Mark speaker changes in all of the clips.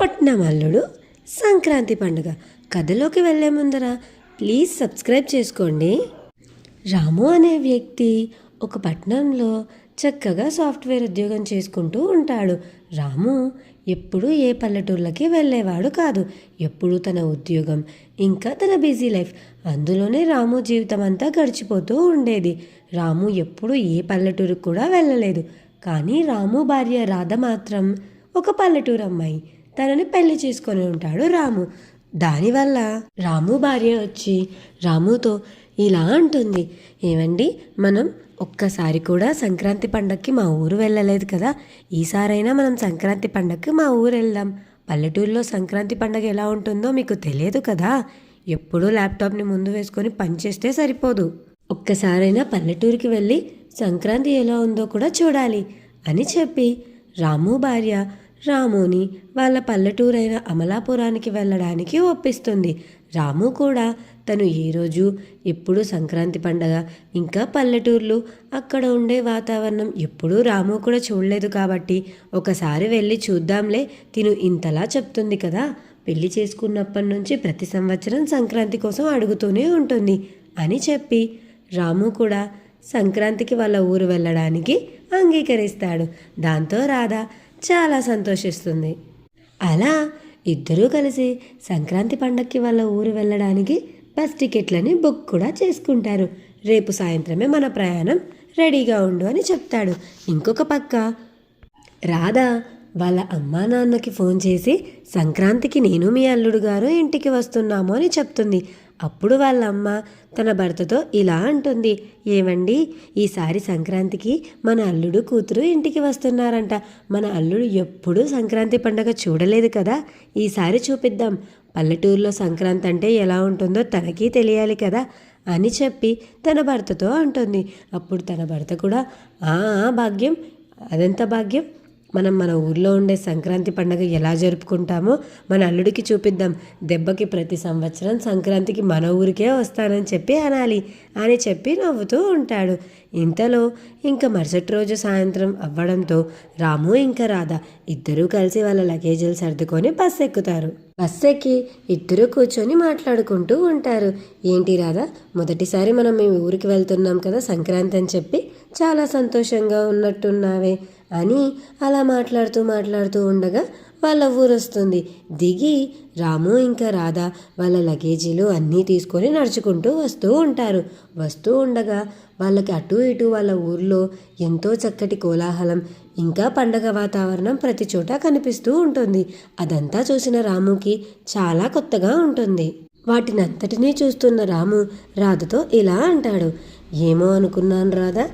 Speaker 1: పట్నం అల్లుడు సంక్రాంతి పండుగ. కథలోకి వెళ్ళే ముందర ప్లీజ్ సబ్స్క్రైబ్ చేసుకోండి. రాము అనే వ్యక్తి ఒక పట్టణంలో చక్కగా సాఫ్ట్వేర్ ఉద్యోగం చేసుకుంటూ ఉంటాడు. రాము ఎప్పుడూ ఏ పల్లెటూర్లకి వెళ్ళేవాడు కాదు. ఎప్పుడూ తన ఉద్యోగం ఇంకా తన బిజీ లైఫ్ అందులోనే రాము జీవితం అంతా గడిచిపోతూ ఉండేది. రాము ఎప్పుడూ ఏ పల్లెటూరుకు కూడా వెళ్ళలేదు. కానీ రాము భార్య రాధ మాత్రం ఒక పల్లెటూరు అమ్మాయి. తనని పెళ్ళి చేసుకొని ఉంటాడు రాము. దానివల్ల రాము భార్య వచ్చి రాముతో ఇలా అంటుంది ఏమండి మనం ఒక్కసారి కూడా సంక్రాంతి పండగకి మా ఊరు వెళ్ళలేదు కదా? ఈసారైనా మనం సంక్రాంతి పండగకి మా ఊరు వెళ్దాం. పల్లెటూరులో సంక్రాంతి పండగ ఎలా ఉంటుందో మీకు తెలియదు కదా? ఎప్పుడూ ల్యాప్టాప్ని ముందు వేసుకొని పనిచేస్తే సరిపోదు. ఒక్కసారైనా పల్లెటూరికి వెళ్ళి సంక్రాంతి ఎలా ఉందో కూడా చూడాలి అని చెప్పి రాము భార్య రాముని వాళ్ళ పల్లెటూరైన అమలాపురానికి వెళ్ళడానికి ఒప్పిస్తుంది. రాము కూడా తను ఏ రోజు ఎప్పుడు సంక్రాంతి పండగ ఇంకా పల్లెటూర్లు అక్కడ ఉండే వాతావరణం ఎప్పుడూ రాము కూడా చూడలేదు కాబట్టి ఒకసారి వెళ్ళి చూద్దాంలే తిను ఇంతలా చెప్తుంది కదా. పెళ్ళి చేసుకున్నప్పటి నుంచి ప్రతి సంవత్సరం సంక్రాంతి కోసం అడుగుతూనే ఉంటుంది అని చెప్పి రాము కూడా సంక్రాంతికి వాళ్ళ ఊరు వెళ్ళడానికి అంగీకరిస్తాడు. దాంతో రాధా చాలా సంతోషిస్తుంది. అలా ఇద్దరూ కలిసి సంక్రాంతి పండక్కి వాళ్ళ ఊరు వెళ్ళడానికి బస్ టికెట్లని బుక్ కూడా చేసుకుంటారు. రేపు సాయంత్రమే మన ప్రయాణం రెడీగా ఉండు అని చెప్తాడు. ఇంకొక పక్క రాధ వాళ్ళ అమ్మా నాన్నకి ఫోన్ చేసి సంక్రాంతికి నేను మీ అల్లుడు గారు ఇంటికి వస్తున్నాము అని చెప్తుంది. అప్పుడు వాళ్ళ అమ్మ తన భర్తతో ఇలా అంటుంది. ఏమండి ఈసారి సంక్రాంతికి మన అల్లుడు కూతురు ఇంటికి వస్తున్నారంట. మన అల్లుడు ఎప్పుడూ సంక్రాంతి పండగ చూడలేదు కదా. ఈసారి చూపిద్దాం. పల్లెటూరులో సంక్రాంతి అంటే ఎలా ఉంటుందో తనకి తెలియాలి కదా అని చెప్పి తన భర్తతో అంటుంది. అప్పుడు తన భర్త కూడా ఆ, భాగ్యం. అదెంత భాగ్యం? మనం మన ఊర్లో ఉండే సంక్రాంతి పండుగ ఎలా జరుపుకుంటామో మన అల్లుడికి చూపిద్దాం. దెబ్బకి ప్రతి సంవత్సరం సంక్రాంతికి మన ఊరికే వస్తానని చెప్పి అనాలి అని చెప్పి నవ్వుతూ ఉంటాడు. ఇంతలో ఇంకా మరుసటి రోజు సాయంత్రం అవ్వడంతో రాము ఇంకా రాధా ఇద్దరూ కలిసి వాళ్ళ లగేజీలు సర్దుకొని బస్సు ఎక్కుతారు. బస్సు ఎక్కి ఇద్దరూ కూర్చొని మాట్లాడుకుంటూ ఉంటారు. ఏంటి రాధా? మొదటిసారి మనం మీ ఊరికి వెళ్తున్నాం కదా సంక్రాంతి అని చెప్పి చాలా సంతోషంగా ఉన్నట్టున్నావే అని అలా మాట్లాడుతూ మాట్లాడుతూ ఉండగా వాళ్ళ ఊరు వస్తుంది దిగి రాము ఇంకా రాధ వాళ్ళ లగేజీలు అన్నీ తీసుకొని నడుచుకుంటూ వస్తూ ఉంటారు. వస్తూ ఉండగా వాళ్ళకి అటు ఇటు వాళ్ళ ఊర్లో ఎంతో చక్కటి కోలాహలం ఇంకా పండగ వాతావరణం ప్రతి చోట కనిపిస్తూ ఉంటుంది. అదంతా చూసిన రాముకి చాలా కొత్తగా ఉంటుంది. వాటినంతటినీ చూస్తున్న రాము రాధతో ఇలా అంటాడు. ఏమో అనుకున్నాను రాధా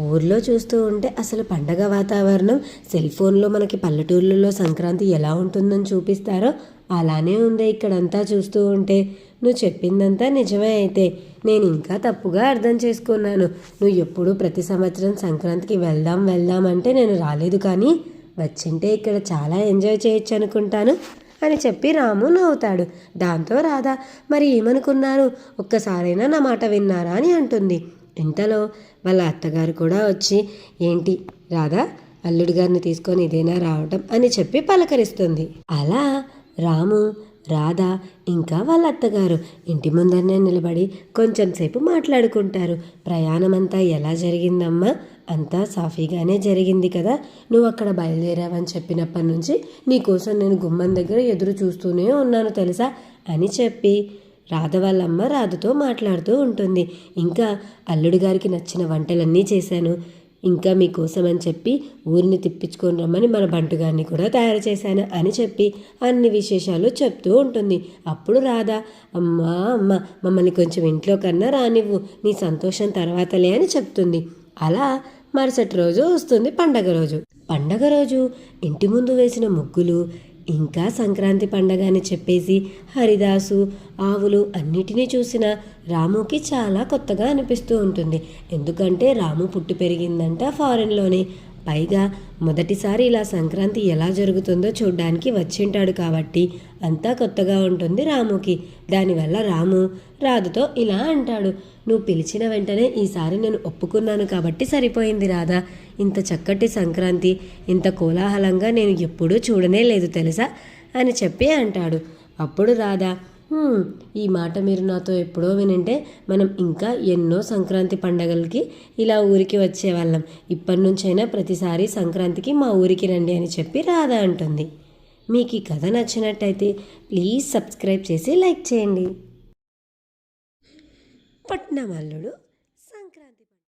Speaker 1: ఊర్లో చూస్తూ ఉంటే అసలు పండగ వాతావరణం సెల్ ఫోన్లో మనకి పల్లెటూర్లలో సంక్రాంతి ఎలా ఉంటుందని చూపిస్తారో అలానే ఉంది ఇక్కడంతా చూస్తూ ఉంటే. నువ్వు చెప్పిందంతా నిజమే అయితే. నేను ఇంకా తప్పుగా అర్థం చేసుకున్నాను. నువ్వు ఎప్పుడూ ప్రతి సంవత్సరం సంక్రాంతికి వెళ్దాం వెళ్దాం అంటే నేను రాలేదు కానీ వచ్చింటే ఇక్కడ చాలా ఎంజాయ్ చేయొచ్చు అనుకుంటాను అని చెప్పి రాము నవ్వుతాడు. దాంతో రాధా మరి ఏమనుకున్నారు? ఒక్కసారైనా నా మాట విన్నారా? అని అంటుంది. ఇంతలో వాళ్ళ అత్తగారు కూడా వచ్చి ఏంటి రాధా అల్లుడు గారిని తీసుకొని ఇదేనా రావటం? అని చెప్పి పలకరిస్తుంది. అలా రాము రాధ ఇంకా వాళ్ళ అత్తగారు ఇంటి ముందరనే నిలబడి కొంచెం సేపు మాట్లాడుకుంటారు. ప్రయాణం అంతా ఎలా జరిగిందమ్మా? అంతా సాఫీగానే జరిగింది కదా. నువ్వు అక్కడ బయలుదేరావని చెప్పినప్పటి నుంచి నీకోసం నేను గుమ్మం దగ్గర ఎదురు చూస్తూనే ఉన్నాను తెలుసా? అని చెప్పి రాధ వాళ్ళమ్మ రాధతో మాట్లాడుతూ ఉంటుంది. ఇంకా అల్లుడు గారికి నచ్చిన వంటలన్నీ చేశాను. ఇంకా మీకోసం అని చెప్పి ఊరిని తిప్పించుకొని రమ్మని మన బంటుగారిని కూడా తయారు చేశాను అని చెప్పి అన్ని విశేషాలు చెప్తూ ఉంటుంది. అప్పుడు రాధా అమ్మా అమ్మ మమ్మల్ని కొంచెం ఇంట్లో కన్నా రానివ్వు నీ సంతోషం తర్వాతలే అని చెప్తుంది. అలా మరుసటి రోజు వస్తుంది పండగ రోజు. పండగ రోజు ఇంటి ముందు వేసిన ముగ్గులు ఇంకా సంక్రాంతి పండగ అని చెప్పేసి హరిదాసు ఆవులు అన్నిటినీ చూసిన రాముకి చాలా కొత్తగా అనిపిస్తూ ఉంటుంది. ఎందుకంటే రాము పుట్టి పెరిగిందంట ఫారెన్లోనే పైగా మొదటిసారి ఇలా సంక్రాంతి ఎలా జరుగుతుందో చూడ్డానికి వచ్చింటాడు కాబట్టి అంతా కొత్తగా ఉంటుంది రాముకి. దానివల్ల రాము రాధతో ఇలా అంటాడు నువ్వు పిలిచిన వెంటనే ఈసారి నేను ఒప్పుకున్నాను కాబట్టి సరిపోయింది రాధా. ఇంత చక్కటి సంక్రాంతి ఇంత కోలాహలంగా నేను ఎప్పుడూ చూడనే లేదు తెలుసా? అని చెప్పి అంటాడు. అప్పుడు రాధా ఈ మాట మీరు నాతో ఎప్పుడో వినంటే మనం ఇంకా ఎన్నో సంక్రాంతి పండగలకి ఇలా ఊరికి వచ్చేవాళ్ళం. ఇప్పటి నుంచైనా ప్రతిసారి సంక్రాంతికి మా ఊరికి రండి అని చెప్పి రాధా అంటుంది. మీకు ఈ కథ నచ్చినట్టయితే ప్లీజ్ సబ్స్క్రైబ్ చేసి లైక్ చేయండి. పట్నం అల్లుడు